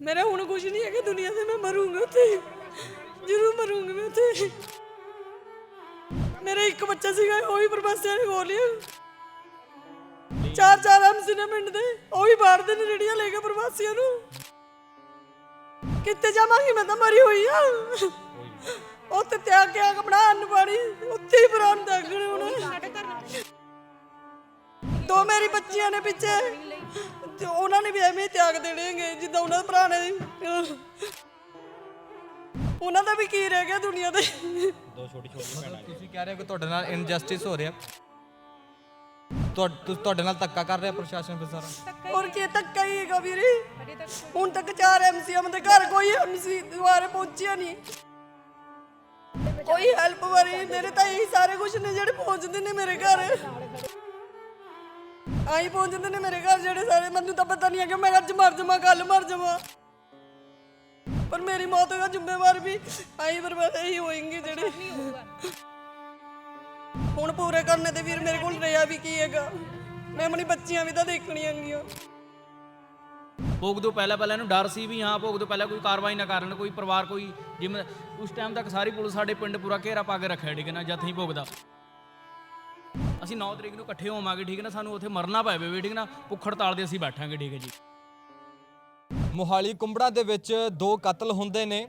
ਮੇਰਾ ਹੁਣ ਕੁਝ ਨਹੀਂ ਹੈ ਕਿ ਦੁਨੀਆ ਤੇ ਮੈਂ ਮਰੂੰਗਾ ਉੱਥੇ। ਜ਼ਰੂਰ ਮਰੂੰਗੀ ਮੈਂ ਉੱਥੇ। ਮੇਰਾ ਇੱਕ ਬੱਚਾ ਸੀਗਾ, ਉਹ ਵੀ ਪ੍ਰਵਾਸੀਆਂ ਨੇ ਖੋ ਚਾਰ ਚਾਰ ਐਮਸੀ ਨੇ ਪਿੰਡ ਦੇ, ਉਹ ਵੀ ਬਾੜਦੇ ਨੇ ਰੇੜੀਆਂ ਲੈ ਕੇ ਪ੍ਰਵਾਸੀਆਂ ਨੂੰ। ਕਿੱਥੇ ਜਾਵਾਂਗੀ ਮੈਂ ਤਾਂ ਮਰੀ ਹੋਈ ਆ। ਉੱਥੇ ਤਿਆਗ ਕੇ ਆਗ ਅੰਨ ਪਾਣੀ, ਉੱਥੇ ਹੀ ਪ੍ਰਾਣ ਦਾਗਣੇ ਹੁਣ ਦੋ ਮੇਰੀ ਬੱਚੀਆਂ ਨੇ ਪਿੱਛੇ। ਤੇ ਉਹਨਾਂ ਨੇ ਵੀ ਐਵੇਂ ਹੀ ਤਿਆਗ ਦੇਣਗੇ ਜਿੱਦਾਂ ਉਹਨਾਂ ਦੇ ਭਰਾ ਨੇ ਉਹਨਾਂ ਦਾ ਵੀ ਕੀ ਰਹਿ ਗਿਆ ਦੁਨੀਆ ਤੇ। ਦੋ ਛੋਟੀ ਛੋਟੀ ਭੈਣਾਂ ਤੁਸੀਂ ਕਹਿ ਰਹੇ ਹੋ ਕਿ ਤੁਹਾਡੇ ਨਾਲ ਇਨਜਸਟਿਸ ਹੋ ਰਿਹਾ। ਤੁਹਾ- ਤੁ- ਤੁਹਾਡੇ ਨਾਲ ਧੱਕਾ ਕਰ ਰਿਹਾ ਪ੍ਰਸ਼ਾਸਨ ਫਿਰ ਸਾਰਾ। ਹੋਰ ਕੀ ਧੱਕਾ ਹੀ ਹੈਗਾ ਵੀਰੇ। ਹੁਣ ਤੱਕ ਚਾਰ ਐਮਸੀਆਂ ਦੇ ਘਰ ਕੋਈ ਐਮਸੀ ਦੁਆਰੇ ਪਹੁੰਚਿਆ ਨਹੀਂ। ਕੋਈ ਹੈਲਪ ਵਾਰੀ ਮੇਰੇ ਤਾਂ ਇਹੀ ਸਾਰੇ ਕੁਝ ਨੇ ਜਿਹੜੇ ਪਹੁੰਚਦੇ ਨੇ ਮੇਰੇ ਘਰ। ਆਈ ਪਹੁੰਚਦੇ ਨੇ ਮੇਰੇ ਘਰ ਜਿਹੜੇ ਸਾਰੇ ਮੈਨੂੰ ਤਾਂ ਪਤਾ ਨਹੀਂ ਹੈ ਕਿ ਮੈਂ ਅੱਜ ਮਰ ਜਾਵਾਂ ਕੱਲ ਮਰ ਜਾਵਾਂ। ਪਰ ਮੇਰੀ ਮੌਤ ਦਾ ਜ਼ਿੰਮੇਵਾਰ ਵੀ ਆਈ ਬਰਬਾਦ ਹੀ ਹੋਏਗੀ ਜਿਹੜੇ ਹੁਣ ਪੂਰੇ ਕਰਨੇ ਤੇ ਵੀਰ ਮੇਰੇ ਕੋਲ ਰਿਹਾ ਵੀ ਕੀ ਹੈਗਾ। ਮੈਂ ਆਪਣੀ ਬੱਚੀਆਂ ਵੀ ਤਾਂ ਦੇਖਣੀਆਂ ਹੈਗੀਆਂ। ਭੋਗ ਤੋਂ ਪਹਿਲਾਂ ਪਹਿਲਾਂ ਇਹਨੂੰ ਡਰ ਸੀ ਵੀ ਹਾਂ ਭੋਗ ਤੋਂ ਪਹਿਲਾਂ ਕੋਈ ਕਾਰਵਾਈ ਨਾ ਕਰਨ ਕੋਈ ਪਰਿਵਾਰ ਕੋਈ ਜਿਵੇਂ ਉਸ ਟਾਈਮ ਤੱਕ ਸਾਰੀ ਪੁਲਿਸ ਸਾਡੇ ਪਿੰਡ ਪੂਰਾ ਘੇਰਾ ਪਾ ਕੇ ਰੱਖਿਆ ਠੀਕ ਹੈ ਨਾ ਜਦ ਹੀ ਭੋਗਦਾ। ਅਸੀਂ 9 ਤਰੀਕ ਨੂੰ ਇਕੱਠੇ ਹੋਵਾਂਗੇ, ਠੀਕ ਹੈ ਨਾ? ਸਾਨੂੰ ਉੱਥੇ ਮਰਨਾ ਪਵੇ ਵੀ ਠੀਕ ਨਾ? ਭੁੱਖ ਹੜਤਾਲ ਦੇ ਅਸੀਂ ਬੈਠਾਂਗੇ, ਠੀਕ ਹੈ ਜੀ। ਮੋਹਾਲੀ ਕੁੰਬੜਾ ਦੇ ਵਿੱਚ ਦੋ ਕਤਲ ਹੁੰਦੇ ਨੇ।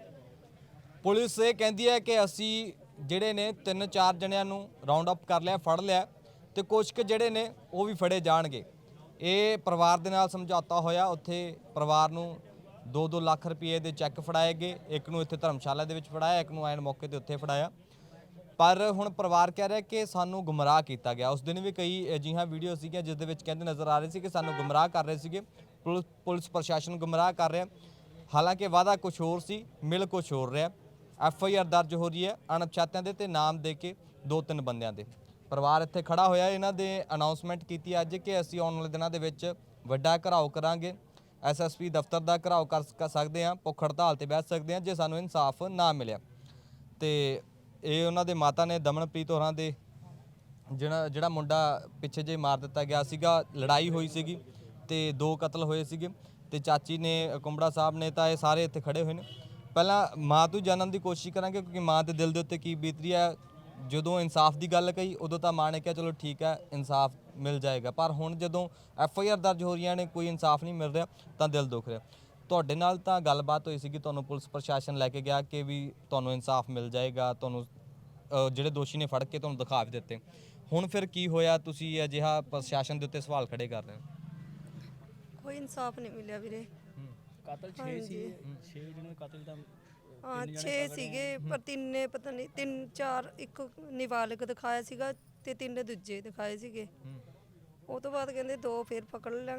ਪੁਲਿਸ ਇਹ ਕਹਿੰਦੀ ਹੈ ਕਿ ਅਸੀਂ ਜਿਹੜੇ ਨੇ ਤਿੰਨ ਚਾਰ ਜਣਿਆਂ ਨੂੰ ਰਾਉਂਡ ਅਪ ਕਰ ਲਿਆ, ਫੜ ਲਿਆ ਤੇ ਕੁਝ ਕੁ ਜਿਹੜੇ ਨੇ ਉਹ ਵੀ ਫੜੇ ਜਾਣਗੇ। ਇਹ ਪਰਿਵਾਰ ਦੇ ਨਾਲ ਸਮਝੌਤਾ ਹੋਇਆ, ਉੱਥੇ ਪਰਿਵਾਰ ਨੂੰ 2-2 ਲੱਖ ਰੁਪਏ ਦੇ ਚੈੱਕ ਫੜਾਏ ਗਏ। ਇੱਕ ਨੂੰ ਇੱਥੇ ਧਰਮਸ਼ਾਲਾ ਦੇ ਵਿੱਚ ਫੜਾਇਆ, ਇੱਕ ਨੂੰ ਐਨ ਮੌਕੇ ਤੇ ਉੱਥੇ ਫੜਾਇਆ। ਪਰ ਹੁਣ ਪਰਿਵਾਰ ਕਹਿ ਰਿਹਾ ਕਿ ਸਾਨੂੰ ਗੁੰਮਰਾਹ ਕੀਤਾ ਗਿਆ। ਉਸ ਦਿਨ ਵੀ ਕਈ ਅਜਿਹੀਆਂ ਵੀਡੀਓ ਸੀਗੀਆਂ ਜਿਸ ਦੇ ਵਿੱਚ ਕਹਿੰਦੇ ਨਜ਼ਰ ਆ ਰਹੇ ਸੀ ਕਿ ਸਾਨੂੰ ਗੁੰਮਰਾਹ ਕਰ ਰਹੇ ਸੀਗੇ। ਪੁਲਿਸ ਪੁਲਿਸ ਪ੍ਰਸ਼ਾਸਨ ਗੁੰਮਰਾਹ ਕਰ ਰਿਹਾ। ਹਾਲਾਂਕਿ ਵਾਅਦਾ ਕੁਝ ਹੋਰ ਸੀ, ਮਿਲ ਕੁਝ ਹੋਰ ਰਿਹਾ। ਐਫ ਆਈ ਆਰ ਦਰਜ ਹੋ ਰਹੀ ਹੈ ਅਣਪਛਾਤਿਆਂ ਦੇ ਤੇ ਨਾਮ ਦੇ ਕੇ ਦੋ ਤਿੰਨ ਬੰਦਿਆਂ ਦੇ। ਪਰਿਵਾਰ ਇੱਥੇ ਖੜਾ ਹੋਇਆ। ਇਹਨਾਂ ਦੇ ਅਨਾਉਂਸਮੈਂਟ ਕੀਤੀ ਅੱਜ ਕਿ ਅਸੀਂ ਆਉਣ ਵਾਲੇ ਦਿਨਾਂ ਦੇ ਵਿੱਚ ਵੱਡਾ ਘਰਾਓ ਕਰਾਂਗੇ। ਐਸਐਸਪੀ ਦਫ਼ਤਰ ਦਾ ਘਰਾਓ ਕਰ ਸਕਦੇ ਹਾਂ ਭੁੱਖ ਹੜਤਾਲ ਤੇ ਬੈਠ ਸਕਦੇ ਹਾਂ ਜੇ ਸਾਨੂੰ ਇਨਸਾਫ ਨਾ ਮਿਲਿਆ। ਤੇ ਇਹ ਉਹਨਾਂ ਦੇ ਮਾਤਾ ਨੇ ਦਮਨਪ੍ਰੀਤ ਹੋਰਾਂ ਦੇ ਜਿਹੜਾ ਜਿਹੜਾ ਮੁੰਡਾ ਪਿੱਛੇ ਜੇ ਮਾਰ ਦਿੱਤਾ ਗਿਆ ਸੀਗਾ, ਲੜਾਈ ਹੋਈ ਸੀਗੀ ਤੇ ਦੋ ਕਤਲ ਹੋਏ ਸੀਗੇ ਤੇ ਚਾਚੀ ਨੇ, ਕੁੰਬੜਾ ਸਾਹਿਬ ਨੇ ਤਾਂ ਇਹ ਸਾਰੇ ਇੱਥੇ ਖੜੇ ਹੋਏ ਨੇ। ਪਹਿਲਾਂ ਮਾਂ ਤੋਂ ਜਾਣਨ ਦੀ ਕੋਸ਼ਿਸ਼ ਕਰਾਂਗੇ ਕਿਉਂਕਿ ਮਾਂ ਦੇ ਦਿਲ ਦੇ ਉੱਤੇ ਕੀ ਬੀਤ ਰਹੀ ਹੈ ਜਦੋਂ ਇਨਸਾਫ ਦੀ ਗੱਲ ਕਹੀ, ਉਦੋਂ ਤਾਂ ਮਾਂ ਨੇ ਕਿਹਾ, ਚਲੋ ਠੀਕ ਹੈ ਇਨਸਾਫ ਮਿਲ ਜਾਏਗਾ। ਪਰ ਹੁਣ ਜਦੋਂ ਐਫ ਆਈ ਆਰ ਦਰਜ ਹੋ ਰਹੀਆਂ ਨੇ, ਕੋਈ ਇਨਸਾਫ ਨਹੀਂ ਮਿਲ ਰਿਹਾ, ਤਾਂ ਦਿਲ ਦੁਖ ਰਿਹਾ। ਤੁਹਾਡੇ ਨਾਲ ਤਾਂ ਗੱਲਬਾਤ ਹੋਈ ਸੀਗੀ ਤੁਹਾਨੂੰ ਪੁਲਿਸ ਪ੍ਰਸ਼ਾਸਨ ਲੈ ਕੇ ਗਿਆ ਕਿ ਵੀ ਤੁਹਾਨੂੰ ਇਨਸਾਫ ਮਿਲ ਜਾਏਗਾ ਤੁਹਾਨੂੰ ਅ, ਜਿਹੜੇ ਦੋਸ਼ੀ ਨੇ ਫੜ ਕੇ ਤੁਹਾਨੂੰ ਦਿਖਾ ਵੀ ਦਿੱਤੇ। ਹੁਣ ਫਿਰ ਕੀ ਹੋਇਆ? ਤੁਸੀਂ ਅਜਿਹਾ ਪ੍ਰਸ਼ਾਸਨ ਦੇ ਉੱਤੇ ਸਵਾਲ ਖੜੇ ਕਰ ਰਹੇ ਹੋ। ਕੋਈ ਇਨਸਾਫ ਨਹੀਂ ਮਿਲਿਆ ਵੀਰੇ। ਕਤਲ 6 ਸੀ 6 ਜਿਹਨੇ ਕਤਲ ਦਾ ਹਾਂ 6 ਸੀਗੇ ਪਰ ਤਿੰਨੇ ਪਤਾ ਨਹੀਂ ਤਿੰਨ ਚਾਰ ਇੱਕ ਨਿਵਾਲਕ ਦਿਖਾਇਆ ਸੀਗਾ ਤੇ ਤਿੰਨ ਦੂਜੇ ਦਿਖਾਏ ਸੀਗੇ। ਉਹ ਤੋਂ ਬਾਅਦ ਕਹਿੰਦੇ ਦੋ ਫਿਰ ਪਕੜ ਲਾਂ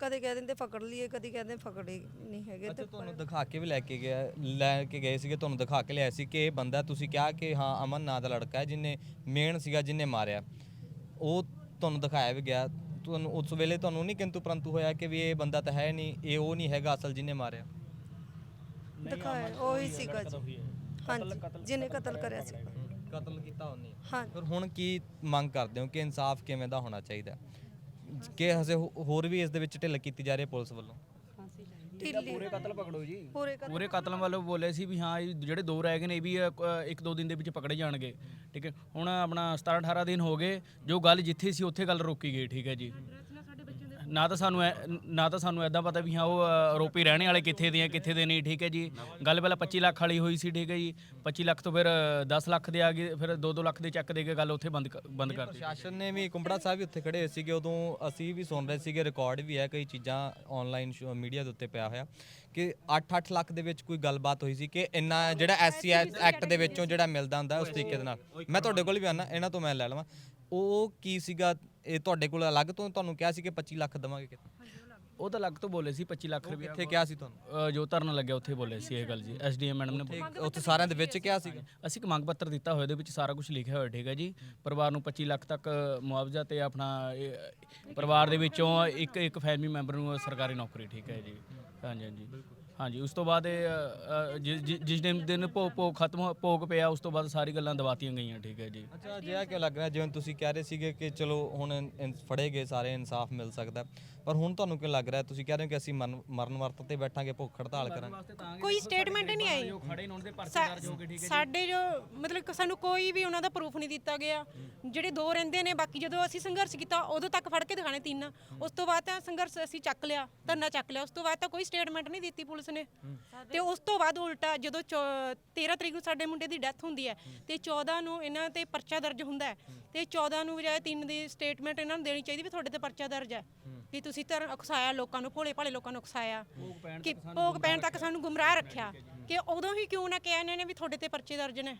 ਕਦੇ ਕਹਿ ਦਿੰਦੇ ਪਕੜ ਲਈਏ ਕਦੇ ਕਹਿੰਦੇ ਪਕੜੇ ਨਹੀਂ ਹੈਗੇ ਤੇ ਅੱਛਾ ਤੁਹਾਨੂੰ ਦਿਖਾ ਕੇ ਵੀ ਲੈ ਕੇ ਗਿਆ ਲੈ ਕੇ ਗਏ ਸੀਗੇ ਤੁਹਾਨੂੰ ਦਿਖਾ ਕੇ ਲਿਆਏ ਸੀ ਕਿ ਇਹ ਬੰਦਾ ਤੁਸੀਂ ਕਿਹਾ ਕਿ ਹਾਂ ਅਮਨ ਨਾਂ ਦਾ ਲੜਕਾ ਹੈ ਜਿਨੇ ਮੇਨ ਸੀਗਾ ਜਿਨੇ ਮਾਰਿਆ। ਉਹ ਤੁਹਾਨੂੰ ਦਿਖਾਇਆ ਵੀ ਗਿਆ ਤੁਹਾਨੂੰ ਉਸ ਵੇਲੇ ਤੁਹਾਨੂੰ ਨਹੀਂ ਕਿੰਤੂ ਪਰੰਤੂ ਹੋਇਆ ਕਿ ਵੀ ਇਹ ਬੰਦਾ ਤਾਂ ਹੈ ਨਹੀਂ ਇਹ ਉਹ ਨਹੀਂ ਹੈਗਾ ਅਸਲ ਜਿਨੇ ਮਾਰਿਆ। ਦਿਖਾਇਆ ਉਹੀ ਸੀਗਾ ਜੀ। ਹਾਂਜੀ ਜਿਹਨੇ ਕਤਲ ਕਰਿਆ ਸੀ। ਕਤਲ ਕੀਤਾ ਉਹਨੇ। ਹਾਂ ਫਿਰ ਹੁਣ ਕੀ ਮੰਗ ਕਰਦੇ ਹੋ ਕਿ ਇਨਸਾਫ ਕਿਵੇਂ ਦਾ ਹੋਣਾ ਚਾਹੀਦਾ? ਕਿ ਹਸੇ ਹੋਰ ਵੀ ਇਸ ਦੇ ਵਿੱਚ ਢਿੱਲ ਕੀਤੀ ਜਾ ਰਹੀ ਹੈ ਪੁਲਿਸ ਵੱਲੋਂ? ਪੂਰੇ ਕਤਲ ਪਕੜੋ ਜੀ। ਪੂਰੇ ਕਤਲ ਪੂਰੇ ਕਤਲਾਂ ਵੱਲੋਂ ਬੋਲੇ ਸੀ ਵੀ ਹਾਂ ਇਹ ਜਿਹੜੇ ਦੋ ਰਹਿ ਗਏ ਨੇ ਇਹ ਵੀ ਅ, ਕ- ਇੱਕ ਦੋ ਦਿਨ ਦੇ ਵਿੱਚ ਪਕੜੇ ਜਾਣਗੇ। ਠੀਕ ਹੈ ਹੁਣ ਆਪਣਾ 17 18 ਦਿਨ ਹੋ ਗਏ ਜੋ ਗੱਲ ਜਿੱਥੇ ਸੀ ਉੱਥੇ ਗੱਲ ਰੋਕੀ ਗਈ ਠੀਕ ਹੈ ਜੀ। ਨਾ ਤਾਂ ਸਾਨੂੰ ਐ- ਨਾ ਤਾਂ ਸਾਨੂੰ ਐਦਾਂ ਪਤਾ ਵੀ ਹਾਂ ਉਹ ਅ, ਆਰੋਪੀ ਰਹਿਣੇ ਵਾਲੇ ਕਿੱਥੇ ਦੇ ਆ ਕਿੱਥੇ ਦੇ ਨਹੀਂ ਠੀਕ ਹੈ ਜੀ। ਗੱਲ ਪਹਿਲਾਂ 25 ਲੱਖ ਵਾਲੀ ਹੋਈ ਸੀ ਠੀਕ ਹੈ ਜੀ। 25 ਲੱਖ ਤੋਂ ਫਿਰ 10 ਲੱਖ ਦੇ ਆ ਗਏ ਫਿਰ 2-2 ਲੱਖ ਦੇ ਚੱਕ ਦੇ ਕੇ ਗੱਲ ਉੱਥੇ ਬੰਦ ਕ- ਬੰਦ ਕਰਤੀ ਪ੍ਰਸ਼ਾਸਨ ਨੇ ਵੀ ਕੁੰਬੜਾ ਸਾਹਿਬ ਵੀ ਉੱਥੇ ਖੜੇ ਹੋਏ ਸੀਗੇ ਉਦੋਂ ਅਸੀਂ ਵੀ ਸੁਣ ਰਹੇ ਸੀਗੇ ਰਿਕਾਰਡ ਵੀ ਹੈ ਕਈ ਚੀਜ਼ਾਂ ਆਨਲਾਈਨ ਮੀਡੀਆ ਦੇ ਉੱਤੇ ਪਿਆ ਹੋਇਆ ਕਿ 8-8 ਲੱਖ ਦੇ ਵਿੱਚ ਕੋਈ ਗੱਲਬਾਤ ਹੋਈ ਸੀ ਕਿ ਇੰਨਾ ਜਿਹੜਾ ਐਸਸੀ ਐਕਟ ਦੇ ਵਿੱਚੋਂ ਜਿਹੜਾ ਮਿਲਦਾ ਹੁੰਦਾ ਉਸ ਤਰੀਕੇ ਦੇ ਨਾਲ। ਮੈਂ ਤੁਹਾਡੇ ਕੋਲ ਵੀ ਆਣਾ ਇਹਨਾਂ ਤੋਂ ਮੈਂ ਲੈ ਲਵਾਂ। ਉਹ ਕੀ ਸੀਗਾ ਇਹ ਤੁਹਾਡੇ ਕੋਲ ਅਲੱਗ ਤੋਂ ਤੁਹਾਨੂੰ ਕਿਹਾ ਸੀ ਕਿ 25 ਲੱਖ ਦਵਾਂਗੇ ਕਿੱਥੇ? ਉਹ ਤਾਂ ਲੱਗ ਤੋਂ ਬੋਲੇ ਸੀ 25 ਲੱਖ ਰੁਪਏ ਕਿੱਥੇ ਕਿਹਾ ਸੀ ਤੁਹਾਨੂੰ? ਜੋ ਧਰਨ ਲੱਗਿਆ ਉੱਥੇ ਬੋਲੇ ਸੀ ਇਹ ਗੱਲ ਜੀ ਐਸਡੀਐਮ ਮੈਡਮ ਨੇ ਬੋਲੀ। ਉੱਥੇ- ਉੱਥੇ ਸਾਰਿਆਂ ਦੇ ਵਿੱਚ ਕਿਹਾ ਸੀਗਾ ਅਸੀਂ ਇੱਕ ਮੰਗ ਪੱਤਰ ਦਿੱਤਾ ਹੋਇਆ ਇਹਦੇ ਵਿੱਚ ਸਾਰਾ ਕੁਝ ਲਿਖਿਆ ਹੋਇਆ ਠੀਕ ਹੈ ਜੀ। ਪਰਿਵਾਰ ਨੂੰ 25 ਲੱਖ ਤੱਕ ਮੁਆਵਜ਼ਾ ਤੇ ਆਪਣਾ ਇਹ ਪਰਿਵਾਰ ਦੇ ਵਿੱਚੋਂ ਇੱਕ ਇੱਕ ਫੈਮਿਲੀ ਮੈਂਬਰ ਨੂੰ ਸਰਕਾਰੀ ਨੌਕਰੀ ਠੀਕ ਹੈ ਜੀ। ਹਾਂਜੀ ਹਾਂਜੀ। ਹਾਂਜੀ ਉਸ ਤੋਂ ਬਾਅਦ ਇਹ, ਅ, ਅ, ਜਿ- ਜਿ- ਜਿਸ ਦਿਨ ਦਿਨ ਭੋਗ ਭੋਗ ਖਤਮ ਹੋ- ਭੋਗ ਪਿਆ ਉਸ ਤੋਂ ਬਾਅਦ ਸਾਰੀ ਗੱਲਾਂ ਦਵਾਤੀਆਂ ਗਈਆਂ ਠੀਕ ਹੈ ਜੀ। ਅੱਛਾ ਅਜਿਹਾ ਕਿਉਂ ਲੱਗ ਰਿਹਾ? ਜਿਵੇਂ ਤੁਸੀਂ ਕਹਿ ਰਹੇ ਸੀਗੇ ਕਿ ਚਲੋ ਹੁਣ ਇਨ- ਇਨ- ਫੜੇ ਗਏ ਸਾਰੇ ਇਨਸਾਫ ਮਿਲ ਸਕਦਾ। ਪਰ ਹੁਣ ਤੁਹਾਨੂੰ ਕਿਉਂ ਲੱਗ ਰਿਹਾ? ਤੁਸੀਂ ਕਹਿ ਰਹੇ ਹੋ ਕਿ ਅਸੀਂ ਮਰਨ ਮਰਨ ਵਰਤ ਤੇ ਬੈਠਾਂਗੇ ਭੁੱਖ ਹੜਤਾਲ ਕਰਾਂਗੇ ਕੋਈ ਸਟੇਟਮੈਂਟ ਨਹੀਂ ਆਈ। ਖੜੇ ਨੇ ਉਹਨਾਂ ਦੇ ਪਰਚੇ ਸਾ- ਦਰਜ ਹੋ ਗਏ ਠੀਕ ਹੈ ਸਾਡੇ ਜੋ ਮਤਲਬ ਕਿ ਸਾਨੂੰ ਕੋਈ ਵੀ ਉਹਨਾਂ ਦਾ ਪ੍ਰੂਫ ਨਹੀਂ ਦਿੱਤਾ ਗਿਆ। ਜਿਹੜੇ ਦੋ ਰਹਿੰਦੇ ਨੇ ਬਾਕੀ ਜਦੋਂ ਅਸੀਂ ਸੰਘਰਸ਼ ਕੀਤਾ ਉਦੋਂ ਤੱਕ ਫੜ ਕੇ ਦਿਖਾਣੇ ਤਿੰਨ। ਉਸ ਤੋਂ ਬਾਅਦ ਤਾਂ ਸੰਘਰਸ਼ ਅਸੀਂ ਚੱਕ ਲਿਆ ਧਰਨਾ ਚੱਕ ਲਿਆ। ਉਸ ਤੋਂ ਬਾਅਦ ਤਾਂ ਕੋਈ ਸਟੇਟਮੈਂਟ ਨਹੀਂ ਦਿੱਤੀ ਪੁਲਿਸ ਨੇ। ਤੇ ਉਸ ਤੋਂ ਬਾਅਦ ਉਲਟਾ ਜਦੋਂ ਚੌ- 13 ਤਰੀਕ ਨੂੰ ਸਾਡੇ ਮੁੰਡੇ ਦੀ ਡੈਥ ਹੁੰਦੀ ਹੈ ਤੇ 14 ਨੂੰ ਇਹਨਾਂ ਤੇ ਪਰਚਾ ਦਰਜ ਹੁੰਦਾ ਹੈ। ਤੇ 14 ਨੂੰ ਬਜਾਏ ਤਿੰਨ ਦੀ ਸਟੇਟਮੈਂਟ ਇਹਨਾਂ ਨੂੰ ਦੇਣੀ ਚਾਹੀਦੀ ਵੀ ਤੁਹਾਡੇ ਤੇ ਪਰਚਾ ਦਰਜ ਹੈ। ਕਿ ਤੁਸੀਂ ਧਰਮ ਉਕਸਾਇਆ ਲੋਕਾਂ ਨੂੰ ਭੋਲੇ ਭਾਲੇ ਲੋਕਾਂ ਨੂੰ ਉਕਸਾਇਆ ਕਿ ਭੋਗ ਪੈਣ ਤੱਕ ਸਾਨੂੰ ਗੁੰਮਰਾਹ ਰੱਖਿਆ। ਕਿ ਉਦੋਂ ਹੀ ਕਿਉਂ ਨਾ ਕਿਹਾ ਇਹਨਾਂ ਨੇ ਵੀ ਤੁਹਾਡੇ ਤੇ ਪਰਚੇ ਦਰਜ ਨੇ।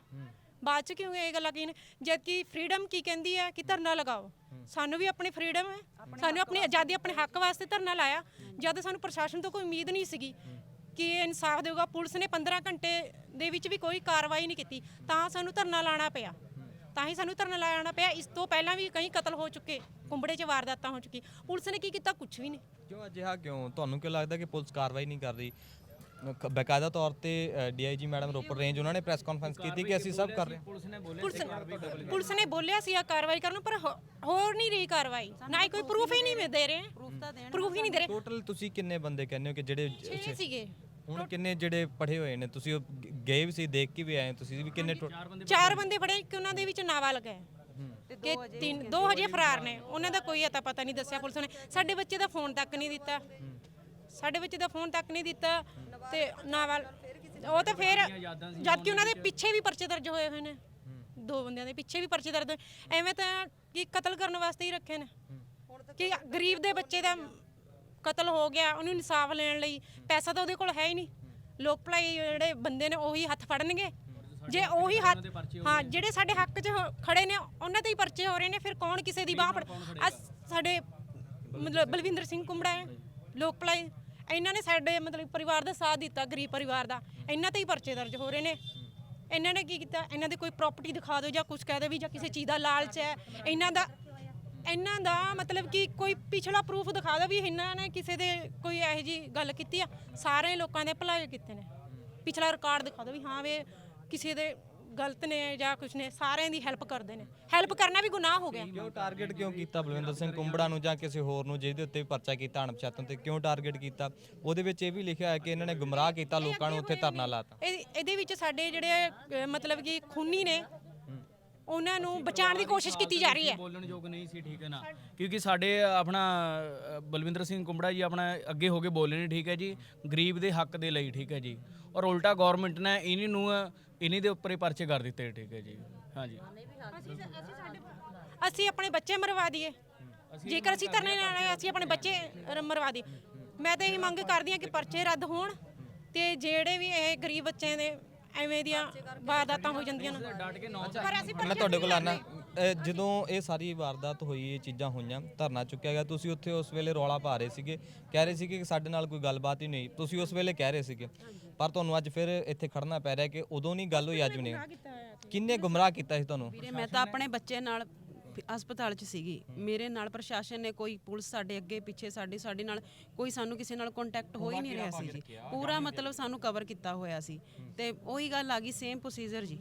ਬਾਅਦ ਚ ਕਿਉਂ ਇਹ ਗੱਲਾਂ ਕੀਨ ਜਦ ਕਿ ਫਰੀडम ਕੀ ਕਹਿੰਦੀ ਹੈ ਕਿ ਧਰਨਾ ਲਗਾਓ। ਸਾਨੂੰ ਵੀ ਆਪਣੀ ਫਰੀडम ਹੈ। ਸਾਨੂੰ ਆਪਣੀ ਆਜ਼ਾਦੀ ਆਪਣੇ ਹੱਕ ਵਾਸਤੇ ਧਰਨਾ ਲਾਇਆ। ਜਦ ਸਾਨੂੰ ਪ੍ਰਸ਼ਾਸਨ ਤੋਂ ਕੋਈ ਉਮੀਦ ਨਹੀਂ ਸੀਗੀ ਕਿ ਇਹ ਇਨਸਾਫ ਦੇਊਗਾ। ਪੁਲਿਸ ਨੇ 15 ਘੰਟੇ ਦੇ ਵਿੱਚ ਵੀ ਕੋਈ ਕਾਰਵਾਈ ਨਹੀਂ ਕੀਤੀ। ਤਾਂ ਸਾਨੂੰ ਧਰਨਾ ਲਾਣਾ ਪਿਆ। ਤਾਂ ਹੀ ਸਾਨੂੰ ਧਰਨਾ ਲਾਣਾ ਪਿਆ। ਇਸ ਤੋਂ ਪਹਿਲਾਂ ਵੀ ਕਈ ਕਤਲ ਹੋ ਚੁੱਕੇ ਕੁੰਬੜੇ 'ਚ ਵਾਰਦਾਤਾਂ ਹੋ ਚੁੱਕੀ। ਪੁਲਿਸ ਨੇ ਕੀ ਕੀਤਾ? ਕੁਝ ਵੀ ਨਹੀਂ। ਕਿਉਂ ਅਜਿਹਾ ਕਿਉਂ? ਤੁਹਾਨੂੰ ਕਿਉਂ ਲੱਗਦਾ ਕਿ ਪੁਲਿਸ ਕਾਰਵਾਈ ਨਹੀਂ ਕਰ ਰਹੀ? ਕ- ਬਕਾਇਦਾ ਤੌਰ ਤੇ ਡੀਆਈਜੀ ਮੈਡਮ ਰੋਪੜ ਰੇਂਜ ਉਹਨਾਂ ਨੇ ਪ੍ਰੈਸ ਕਾਨਫਰੰਸ ਕੀਤੀ ਕਿ ਅਸੀਂ ਸਭ ਕਰ ਰਹੇ ਹਾਂ। ਪੁਲਿਸ ਨੇ ਬੋਲਿਆ ਪੁਲਿਸ ਪੁਲਿਸ ਨੇ ਬੋਲਿਆ ਸੀ ਆ ਕਾਰਵਾਈ ਕਰਨ ਨੂੰ, ਪਰ ਹੋ- ਹੋਰ ਨਹੀਂ ਰਹੀ ਕਾਰਵਾਈ। ਨਾ ਹੀ ਕੋਈ ਪ੍ਰੂਫ ਹੀ ਨਹੀਂ ਦੇ ਰਹੇ। ਪ੍ਰੂਫ ਹੀ ਨਹੀਂ ਦੇ ਰਹੇ। ਟੋਟਲ ਤੁਸੀਂ ਕਿੰਨੇ ਬੰਦੇ ਕਹਿੰਦੇ ਹੋ ਕਿ ਜਿਹੜੇ ਛੇ ਸੀਗੇ। ਹੁਣ ਕਿੰਨੇ ਜਿਹੜੇ ਪੜ੍ਹੇ ਹੋਏ ਨੇ? ਤੁਸੀਂ ਉਹ ਗ- ਗਏ ਵੀ ਸੀ ਦੇਖ ਕੇ ਵੀ ਆਏ ਤੁਸੀਂ ਵੀ ਕਿੰਨੇ ਟੋ- ਚਾਰ ਬੰਦੇ ਫੜੇ ਇੱਕ ਉਹਨਾਂ ਦੇ ਵਿੱਚ ਨਾਵਾ ਲਗਾਇਆ ਕਿ ਤਿੰਨ ਦੋ ਹਜੇ ਫਰਾਰ ਨੇ। ਉਹਨਾਂ ਦਾ ਕੋਈ ਅਤਾ ਪਤਾ ਨਹੀਂ ਦੱਸਿਆ ਪੁਲਿਸ ਨੇ। ਸਾਡੇ ਬੱਚੇ ਦਾ ਫੋਨ ਤੱਕ ਨਹੀਂ ਦਿੱਤਾ। ਸਾਡੇ ਬੱਚੇ ਦਾ ਫੋਨ ਤੱਕ ਨਹੀਂ ਦਿੱਤਾ। ਤੇ ਨਾਵਾ ਉਹ ਤਾਂ ਫਿਰ ਜਦ ਕਿ ਉਹਨਾਂ ਦੇ ਪਿੱਛੇ ਵੀ ਪਰਚੇ ਦਰਜ ਹੋਏ ਹੋਏ ਨੇ। ਦੋ ਬੰਦਿਆਂ ਦੇ ਪਿੱਛੇ ਵੀ ਪਰਚੇ ਦਰਜ ਹੋਏ। ਐਵੇਂ ਤਾਂ ਕੀ ਕਤਲ ਕਰਨ ਵਾਸਤੇ ਹੀ ਰੱਖੇ ਨੇ। ਕਿ ਗਰੀਬ ਦੇ ਬੱਚੇ ਦਾ ਕਤਲ ਹੋ ਗਿਆ ਉਹਨੂੰ ਇਨਸਾਫ ਲੈਣ ਲਈ। ਪੈਸਾ ਤਾਂ ਉਹਦੇ ਕੋਲ ਹੈ ਹੀ ਨਹੀਂ। ਲੋਕ ਭਲਾਈ ਜਿਹੜੇ ਬੰਦੇ ਨੇ ਉਹੀ ਹੱਥ ਫੜਨਗੇ। ਜੇ ਉਹੀ ਹੱਥ ਹਾਂ ਜਿਹੜੇ ਸਾਡੇ ਹੱਕ 'ਚ ਖੜੇ ਨੇ ਉਹਨਾਂ ਤੇ ਹੀ ਪਰਚੇ ਹੋ ਰਹੇ ਨੇ। ਫਿਰ ਕੌਣ ਕਿਸੇ ਦੀ ਬਾਹ ਫੜ ਸਾਡੇ ਮਤਲਬ ਬਲਵਿੰਦਰ ਸਿੰਘ ਕੁੰਬੜਾ ਹੈ ਲੋਕ ਭਲਾਈ। ਇਹਨਾਂ ਨੇ ਸਾਡੇ ਮਤਲਬ ਪਰਿਵਾਰ ਦਾ ਸਾਥ ਦਿੱਤਾ ਗਰੀਬ ਪਰਿਵਾਰ ਦਾ। ਇਹਨਾਂ ਤੇ ਹੀ ਪਰਚੇ ਦਰਜ ਹੋ ਰਹੇ ਨੇ। ਇਹਨਾਂ ਨੇ ਕੀ ਕੀਤਾ? ਇਹਨਾਂ ਦੇ ਕੋਈ ਪ੍ਰਾਪਰਟੀ ਦਿਖਾ ਦਿਓ ਜਾਂ ਕੁਝ ਕਹਿ ਦਿਓ ਵੀ ਜਾਂ ਕਿਸੇ ਚੀਜ਼ ਦਾ ਲਾਲਚ ਹੈ। ਇਹਨਾਂ ਦਾ ਇਹਨਾਂ ਦਾ ਮਤਲਬ ਕਿ ਕੋਈ ਪਿਛਲਾ ਪ੍ਰੂਫ ਦਿਖਾ ਦਿਓ ਵੀ ਇਹਨਾਂ ਨੇ ਕਿਸੇ ਦੇ ਕੋਈ ਇਹੋ ਜੀ ਗੱਲ ਕੀਤੀ ਆ। ਸਾਰੇ ਲੋਕਾਂ ਦੇ ਭਲਾਈ ਕੀਤੇ ਨੇ। ਪਿਛਲਾ ਰਿਕਾਰਡ ਦਿਖਾ ਦਿਓ ਵੀ ਹਾਂ ਵੇ ਕਿਸੇ ਦੇ ਗਲਤ ਨੇ ਜਾਂ ਕੁਝ ਨੇ ਸਾਰਿਆਂ ਦੀ ਹੈਲਪ ਕਰਦੇ ਨੇ। ਹੈਲਪ ਕਰਨਾ ਵੀ ਗੁਨਾਹ ਹੋ ਗਿਆ। ਕਿਉਂ ਟਾਰਗੇਟ ਕਿਉਂ ਕੀਤਾ ਬਲਵਿੰਦਰ ਸਿੰਘ ਕੁੰਬੜਾ ਨੂੰ ਜਾਂ ਕਿਸੇ ਹੋਰ ਨੂੰ ਜਿਹਦੇ ਉੱਤੇ ਪਰਚਾ ਕੀਤਾ ਅਣਪਛਾਤਨ ਤੇ ਕਿਉਂ ਟਾਰਗੇਟ ਕੀਤਾ? ਉਹਦੇ ਵਿੱਚ ਇਹ ਵੀ ਲਿਖਿਆ ਹੈ ਕਿ ਇਹਨਾਂ ਨੇ ਗੁੰਮਰਾਹ ਕੀਤਾ ਲੋਕਾਂ ਨੂੰ ਉੱਥੇ ਧਰਨਾ ਲਾਤਾ। ਇਹ- ਇਹਦੇ ਵਿੱਚ ਸਾਡੇ ਜਿਹੜੇ ਮਤਲਬ ਕਿ ਖੂਨੀ ਨੇ ਉਹਨਾਂ ਨੂੰ ਬਚਾਉਣ ਦੀ ਕੋਸ਼ਿਸ਼ ਕੀਤੀ ਜਾ ਰਹੀ ਹੈ। ਬੋਲਣ ਯੋਗ ਨਹੀਂ ਸੀ ਠੀਕ ਹੈ ਨਾ? ਕਿਉਂਕਿ ਸਾਡੇ ਆਪਣਾ ਅ, ਬਲਵਿੰਦਰ ਸਿੰਘ ਕੁੰਬੜਾ ਜੀ ਆਪਣਾ ਅੱਗੇ ਹੋ ਕੇ ਬੋਲੇ ਨੇ ਠੀਕ ਹੈ ਜੀ? ਗਰੀਬ ਦੇ ਹੱਕ ਦੇ ਲਈ ਠੀਕ ਹੈ ਜੀ? ਔਰ ਉਲਟਾ ਗਵਰਨਮੈਂਟ ਨੇ ਇਨੀ ਨੂੰ ਇਨੀ ਦੇ ਉੱਪਰ ਹੀ ਪਰਚੇ ਕਰ ਦਿੱਤੇ ਠੀਕ ਹੈ ਜੀ? ਹਾਂਜੀ। ਅਸੀਂ ਆਪਣੇ ਬੱਚੇ ਮਰਵਾ ਦਈਏ। ਜੇਕਰ ਅਸੀਂ ਧਰਨੇ ਨਾਲ ਅਸੀਂ ਆਪਣੇ ਬੱਚੇ ਰ- ਮਰਵਾ ਦਈਏ। ਮੈਂ ਤਾਂ ਇਹੀ ਮੰਗ ਕਰਦੀ ਹਾਂ ਕਿ ਪਰਚੇ ਰੱਦ ਹੋਣ ਤੇ ਜਿਹੜੇ ਵੀ ਇਹ ਗਰੀਬ ਬੱਚਿਆਂ ਦੇ ਐਵੇਂ ਦੀਆਂ ਵਾਰਦਾਤਾਂ ਹੋ ਜਾਂਦੀਆਂ ਨੇ। ਪਰ ਅਸੀਂ ਮੈਂ ਤੁਹਾਡੇ ਕੋਲ ਆਣਾ ਜਦੋਂ ਇਹ ਸਾਰੀ ਵਾਰਦਾਤ ਹੋਈ ਇਹ ਚੀਜ਼ਾਂ ਹੋਈਆਂ ਧਰਨਾ ਚੁੱਕਿਆ ਗਿਆ ਤੁਸੀਂ ਉੱਥੇ ਉਸ ਵੇਲੇ ਰੌਲਾ ਪਾ ਰਹੇ ਸੀਗੇ। ਕਹਿ ਰਹੇ ਸੀਗੇ ਕਿ ਸਾਡੇ ਨਾਲ ਕੋਈ ਗੱਲਬਾਤ ਹੀ ਨਹੀਂ। ਤੁਸੀਂ ਉਸ ਵੇਲੇ ਕਹਿ ਰਹੇ ਸੀਗੇ। ਪਰ ਤੁਹਾਨੂੰ ਅੱਜ ਫਿਰ ਇੱਥੇ ਖੜਨਾ ਪੈ ਰਿਹਾ ਕਿ ਉਦੋਂ ਨਹੀਂ ਗੱਲ ਹੋਈ ਅੱਜ ਵੀ ਨਹੀਂ। ਕਿੰਨੇ ਗੁੰਮਰਾਹ ਕੀਤਾ ਸੀ ਤੁਹਾਨੂੰ? ਵੀਰੇ ਮੈਂ ਤਾਂ ਆਪਣੇ ਬੱਚੇ ਨਾਲ ਹਸਪਤਾਲ 'ਚ ਸੀਗੀ। ਮੇਰੇ ਨਾਲ ਪ੍ਰਸ਼ਾਸਨ ਨੇ ਕੋਈ ਪੁਲਿਸ ਸਾਡੇ ਅੱਗੇ ਪਿੱਛੇ ਸਾਡੇ ਸਾਡੇ ਨਾਲ ਕੋਈ ਸਾਨੂੰ ਕਿਸੇ ਨਾਲ ਕੰਟੈਕਟ ਹੋ ਹੀ ਨਹੀਂ ਰਿਹਾ ਸੀ ਜੀ। ਪੂਰਾ ਮਤਲਬ ਸਾਨੂੰ ਕਵਰ ਕੀਤਾ ਹੋਇਆ ਸੀ। ਤੇ ਉਹੀ ਗੱਲ ਆ ਗਈ ਸੇਮ ਪ੍ਰੋਸੀਜਰ ਜੀ।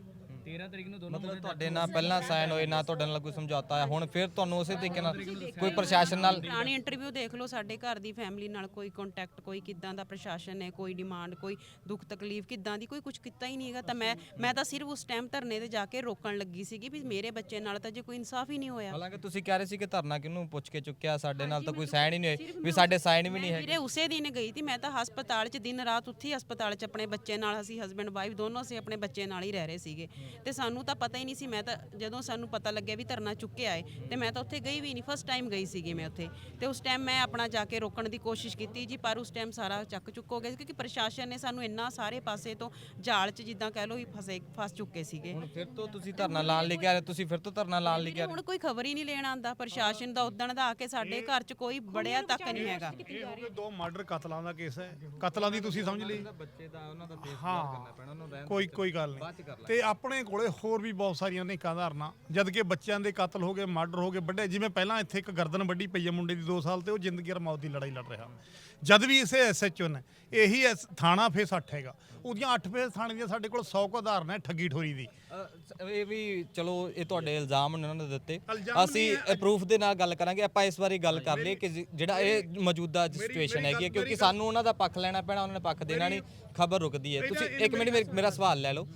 13 ਤਰੀਕ ਨੂੰ ਦੋਨੋਂ ਮਤਲਬ ਤੁਹਾਡੇ ਨਾਲ ਪਹਿਲਾਂ ਸਾਈਨ ਹੋਏ ਨਾ ਤੁਹਾਡੇ ਨਾਲ ਕੋਈ ਸਮਝੌਤਾ ਆਇਆ। ਹੁਣ ਫਿਰ ਤੁਹਾਨੂੰ ਉਸੇ ਤਰੀਕੇ ਨਾਲ ਕੋਈ ਪ੍ਰਸ਼ਾਸਨ ਨਾਲ ਪੁਰਾਣੀ ਇੰਟਰਵਿਊ ਦੇਖ ਲਓ ਸਾਡੇ ਘਰ ਦੀ ਫੈਮਿਲੀ ਨਾਲ ਕੋਈ ਕੰਟੈਕਟ ਕੋਈ ਕਿੱਦਾਂ ਦਾ ਪ੍ਰਸ਼ਾਸਨ ਨੇ ਕੋਈ ਡਿਮਾਂਡ ਕੋਈ ਦੁੱਖ ਤਕਲੀਫ ਕਿੱਦਾਂ ਦੀ ਕੋਈ ਕੁਝ ਕੀਤਾ ਹੀ ਨਹੀਂ ਹੈਗਾ। ਤਾਂ ਮੈਂ ਮੈਂ ਤਾਂ ਸਿਰਫ ਉਸ ਟਾਈਮ ਧਰਨੇ ਤੇ ਜਾ ਕੇ ਰੋਕਣ ਲੱਗੀ ਸੀਗੀ ਵੀ ਮੇਰੇ ਬੱਚੇ ਨਾਲ ਤਾਂ ਜੇ ਕੋਈ ਇਨਸਾਫ ਹੀ ਨਹੀਂ ਹੋਇਆ। ਹਾਲਾਂਕਿ ਤੁਸੀਂ ਕਹਿ ਰਹੇ ਸੀ ਕਿ ਧਰਨਾ ਕਿਹਨੂੰ ਪੁੱਛ ਕੇ ਚੁੱਕਿਆ ਸਾਡੇ ਨਾਲ ਤਾਂ ਕੋਈ ਸਾਈਨ ਹੀ ਨਹੀਂ ਹੋਏ ਵੀ ਸਾਡੇ ਸਾਈਨ ਵੀ ਨਹੀਂ ਹੈਗੇ। ਵੀਰੇ ਉਸੇ ਦਿਨ ਗਈ ਸੀ ਮੈਂ ਤਾਂ ਹਸਪਤਾਲ 'ਚ ਦਿਨ ਰਾਤ ਉੱਥੇ ਹੀ ਹਸਪਤਾਲ 'ਚ ਆਪਣੇ ਬੱਚੇ ਨਾਲ ਅਸੀਂ ਹਸਬੰਡ ਵਾਈਫ ਦੋਨੋਂ ਅਸੀਂ ਆਪਣੇ ਬੱਚੇ ਨਾਲ ਹੀ ਰਹਿ ਰਹੇ ਸੀਗੇ। ਤੇ ਸਾਨੂੰ ਤਾਂ ਪਤਾ ਹੀ ਨਹੀਂ ਸੀ ਮੈਂ ਤਾਂ ਜਦੋਂ ਸਾਨੂੰ ਪਤਾ ਲੱਗਿਆ ਵੀ ਧਰਨਾ ਚੁੱਕਿਆ ਏ ਤੇ ਮੈਂ ਤਾਂ ਉੱਥੇ ਗਈ ਵੀ ਨਹੀਂ ਫਸਟ ਟਾਈਮ ਗਈ ਸੀਗੀ ਮੈਂ ਉੱਥੇ। ਤੇ ਉਸ ਟਾਈਮ ਮੈਂ ਆਪਣਾ ਜਾ ਕੇ ਰੋਕਣ ਦੀ ਕੋਸ਼ਿਸ਼ ਕੀਤੀ ਜੀ ਪਰ ਉਸ ਟਾਈਮ ਸਾਰਾ ਚੱਕ ਚੁੱਕ ਹੋ ਗਿਆ ਸੀ ਕਿਉਂਕਿ ਪ੍ਰਸ਼ਾਸਨ ਨੇ ਸਾਨੂੰ ਇੰਨਾ ਸਾਰੇ ਪਾਸੇ ਤੋਂ ਜਾਲ 'ਚ ਜਿੱਦਾਂ ਕਹਿ ਲਓ ਵੀ ਫਸੇ ਫਸ ਚੁੱਕੇ ਸੀਗੇ। ਹੁਣ ਫਿਰ ਤੋਂ ਤੁਸੀਂ ਧਰਨਾ ਲਾਣ ਲਈ ਕਹਿ ਰਹੇ ਤੁਸੀਂ ਫਿਰ ਤੋਂ ਧਰਨਾ ਲਾਣ ਲਈ ਕਹਿ ਰਹੇ ਹੁਣ ਕੋਈ ਖਬਰ ਹੀ ਨਹੀਂ ਲੈਣ ਆਂਦਾ ਪ੍ਰਸ਼ਾਸਨ ਦਾ ਉਦਣ ਦਾ ਆ ਕੇ ਸਾਡੇ ਘਰ 'ਚ ਕੋਈ ਬੜਿਆ ਤੱਕ ਨਹੀਂ ਹੈਗਾ। ਇਹ ਉਹਦੇ ਦੋ ਮਰਡਰ ਕਤਲਾਂ ਦਾ ਕੇਸ ਹੈ। ਕਤਲਾਂ ਦੀ ਤੁਸੀਂ ਸਮਝ ਲਈ? ਬੱਚੇ ਦਾ ਉਹਨਾਂ ਦਾ ਫੇਸ ਹਾਂ। ਕਰਨਾ ਪੈਣਾ ਉਹਨੂੰ ਰਹਿਣ ਕੋਈ ਕੋਈ ਗੱਲ ਨਹੀਂ। ਤੇ ਆਪਣੇ ਕੋਲੇ ਹੋਰ ਵੀ ਬਹੁਤ ਸਾਰੀਆਂ ਅਨੇਕਾਂ ਧਾਰਨਾ। ਜਦ ਕਿ ਬੱਚਿਆਂ ਦੇ ਕਤਲ ਹੋ ਗਏ ਮਰਡਰ ਹੋ ਗਏ ਵੱਡੇ। ਜਿਵੇਂ ਪਹਿਲਾਂ ਇੱਥੇ ਇੱਕ ਗਰਦਨ ਵੱਡੀ ਪਈ ਹੈ ਮੁੰਡੇ ਦੀ 2 ਸਾਲ ਤੇ ਉਹ ਜ਼ਿੰਦਗੀ ਔਰ ਮੌਤ ਦੀ ਲੜਾਈ ਲੜ ਰਿਹਾ। ਜਦ ਵੀ ਇਸੇ ਐਸਐਚਓ ਨੇ ਇਹੀ ਐਸ- ਥਾਣਾ ਫੇਸ 8 ਹੈਗਾ। ਉਹਦੀਆਂ 8 ਫੇਸ ਥਾਣੇ ਦੀਆਂ ਸਾਡੇ ਕੋਲ 100 ਕੁ ਉਦਾਹਰਨ ਹੈ ਠੱਗੀ ਠੋਰੀ ਦੀ। ਇਹ ਵੀ ਚਲੋ ਇਹ ਤੁਹਾਡੇ ਇਲਜ਼ਾਮ ਨੇ ਉਹਨਾਂ ਨੇ ਦਿੱਤੇ। ਇਲਜ਼ਾਮ ਅਸੀਂ ਨਹੀਂ ਹੈ। ਪ੍ਰੂਫ ਦੇ ਨਾਲ ਗੱਲ ਕਰਾਂਗੇ। ਆਪਾਂ ਇਸ ਬਾਰੇ ਗੱਲ ਕਰ ਲਈਏ ਕਿ ਜਿ- ਜਿਹੜਾ ਇਹ ਮੌਜੂਦਾ ਸਿਚੁਏਸ਼ਨ ਹੈਗੀ ਹੈ ਕਿਉਂਕਿ ਸਾਨੂੰ ਉਹਨਾਂ ਦਾ ਪੱਖ ਲੈਣਾ ਪੈਣਾ ਉਹਨਾਂ ਨੇ ਪੱਖ ਦੇਣਾ ਨਹੀਂ ਖਬਰ ਰੁਕਦੀ ਹੈ। ਤੁਸੀਂ ਇੱਕ ਮਿੰਟ ਮੇਰੀ- ਮੇਰਾ ਸਵਾਲ ਲੈ ਲਓ।